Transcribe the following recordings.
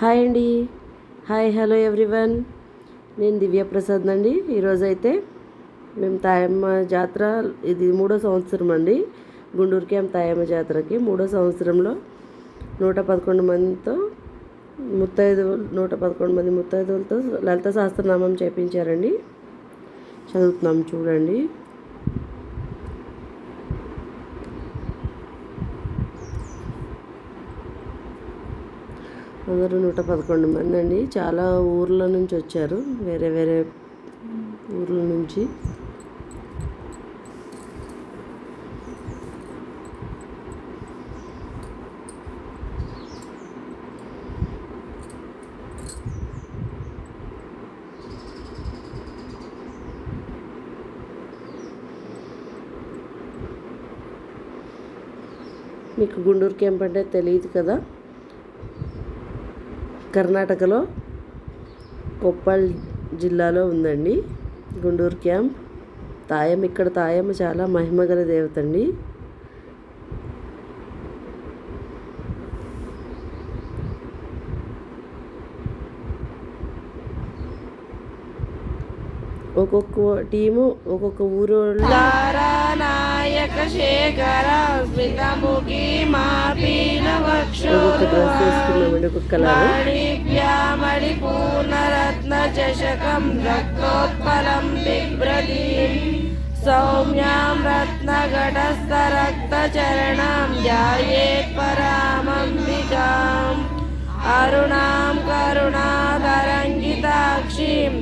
Hi అండి. Hi hello everyone. నేను దివ్యప్రసాద్ అండి. ఈరోజైతే మేము తాయమ్మ జాతర ఇది మూడో సంవత్సరం అండి. గుంటూరు క్యాంప్ తాయమ్మ జాతరకి మూడో సంవత్సరంలో నూట పదకొండు మందితో ముత్తైదు నూట పదకొండు మంది ముత్తైదులతో లలిత సహస్రనామం చేపించారండి. చదువుతున్నాం చూడండి. అందరూ నూట పదకొండు మంది అండి. చాలా ఊర్ల నుంచి వచ్చారు. వేరే వేరే ఊర్ల నుంచి. మీకు గుంటూరు క్యాంప్ అంటే తెలియదు కదా? కర్ణాటకలో కొప్పల్ జిల్లాలో ఉందండి. గుంటూరు క్యాంప్. తాయం ఇక్కడ తాయం చాలా మహిమగల దేవత అండి. ఒక్కొక్క టీము ఒక్కొక్క ఊరు నాయక శేఖర స్మితముఖి మాపీన ఒక్కొక్క డ్రెస్ వేసుకున్నామండి ఒక్కొక్క కలర్. మణిప్యామణి పూర్ణరత్న చషకం రక్తోత్పలం బిభ్రతి సౌమ్యాం రత్నఘటస్థరక్తచరణాం ధ్యాయేత్ పరామంబికాం అరుణాం కరుణాతరంగితాక్షీం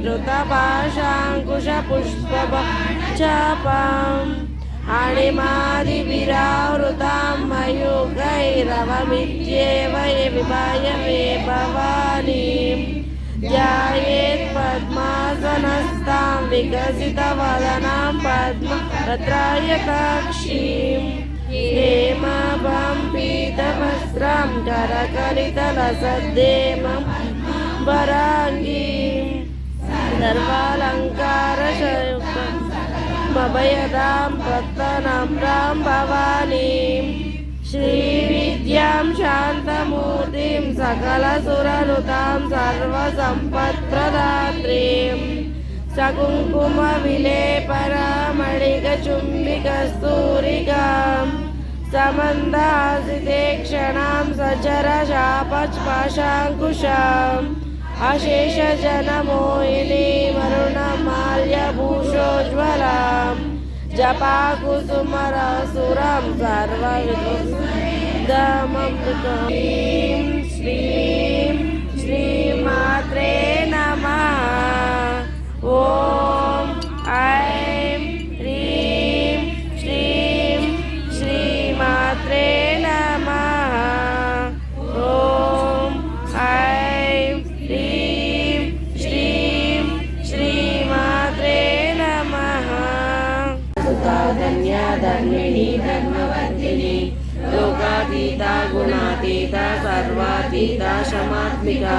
धृतपाशाङ्कुशपुष्पचापाम् अणिमादिभिरावृतां मयूखैरवमित्येव विभायवे भवानीं ध्यायेत् पद्मासनस्तां विकसितवदनां पद्मभद्राय काक्षीम् हेमाभां पीतवस्त्रां करकलितलसद्देमं वराङ्गीम् సర్వాలంకార భవయదాం భక్తనమ్రాం భవానీం శ్రీవిద్యాం శాంతమూర్తిం సకలసురనుతాం సర్వసంపత్ప్రదాత్రీం సకుంకుమ విలేపరామణికచుంబికస్తూరికాం సమందాసితే క్షణాం సచర శాపపాశాంకుశాం अशेषजनमोहिनी मरुणमाल्यभूषोज्ज्वलां जपाकुसुमरसुरं सर्वविदममृतम् श्री मात्रे गुणातीता सर्वातीता क्षमात्मिका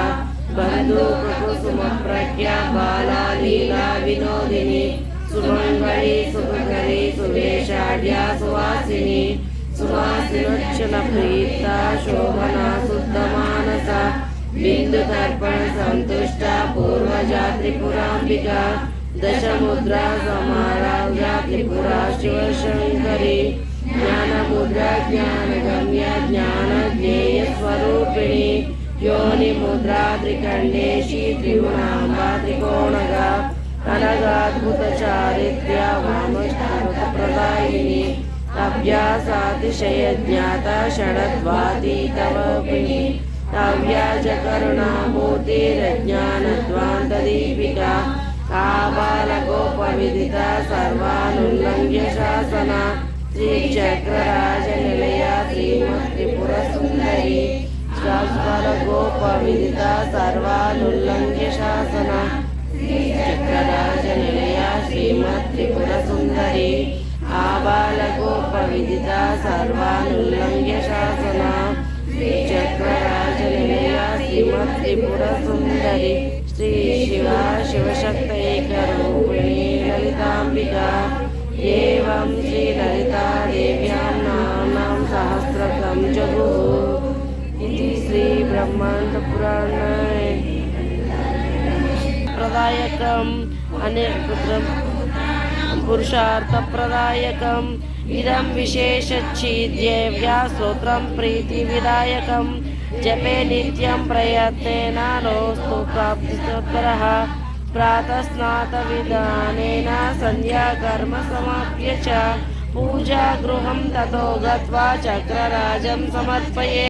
बन्धुकुसुमप्रज्ञा बाला लीला विनोदिनी, सुमङ्गली सुखकरी सुवेशाढ्या, सुवासिनी, सुवासिनोच्चलप्रीता, शोभना, शुद्धमानसा, बिन्दुतर्पण, सन्तुष्टा, पूर्वजा, त्रिपुराम्बिका, दशमुद्रा, समाराध्या, त्रिपुरा, शिवशङ्करी, ज्ञानमुद्रा, ज्ञानगम्या ज्ञानज्ञेयस्वरूपिणी योनिमुद्रा त्रिकण्डेशी त्रिगुणाम्बा त्रिकोणगा अनगाद्भुतचारित्र्या वामप्रदायिनी अभ्यासातिशयज्ञाता षडद्वातीतवपिणी अव्याजकरुणामूर्तिरज्ञानद्वान्तदीपिका आबालगोपविदिता सर्वानुल्लङ्घ्य शासना श्रीचक्रराजनिलया श्रीमत्त्रिपुरसुन्दरी शाश्वरगोपविदिता सर्वानुल्लङ्घ्य शासना श्रीचक्रराजनिलया श्रीमत्त्रिपुरसुन्दरी आबालगोपविदिता सर्वानुल्लङ्घ्य शासना श्रीचक्रराजनिलया श्रीमत्त्रिपुरसुन्दरी श्री शिवा शिवशक्तैकरूपिणी ललिताम्बिका एवं श्रीललिता देव्यां नाम्नां सहस्रकं जगुः प्रदायकम् अनेकपुत्रं पुरुषार्थप्रदायकम्, इदं विशेषच्छिद्येव्या स्तोत्रं प्रीतिविदायकं जपे नित्यं प्रयत्नेन नोऽस्तु प्राप्तिस्तोत्तरः। प्रातस्नातविधानेन सन्ध्याकर्म समाप्य च पूजागृहं ततो गत्वा चक्रराजं समर्पये।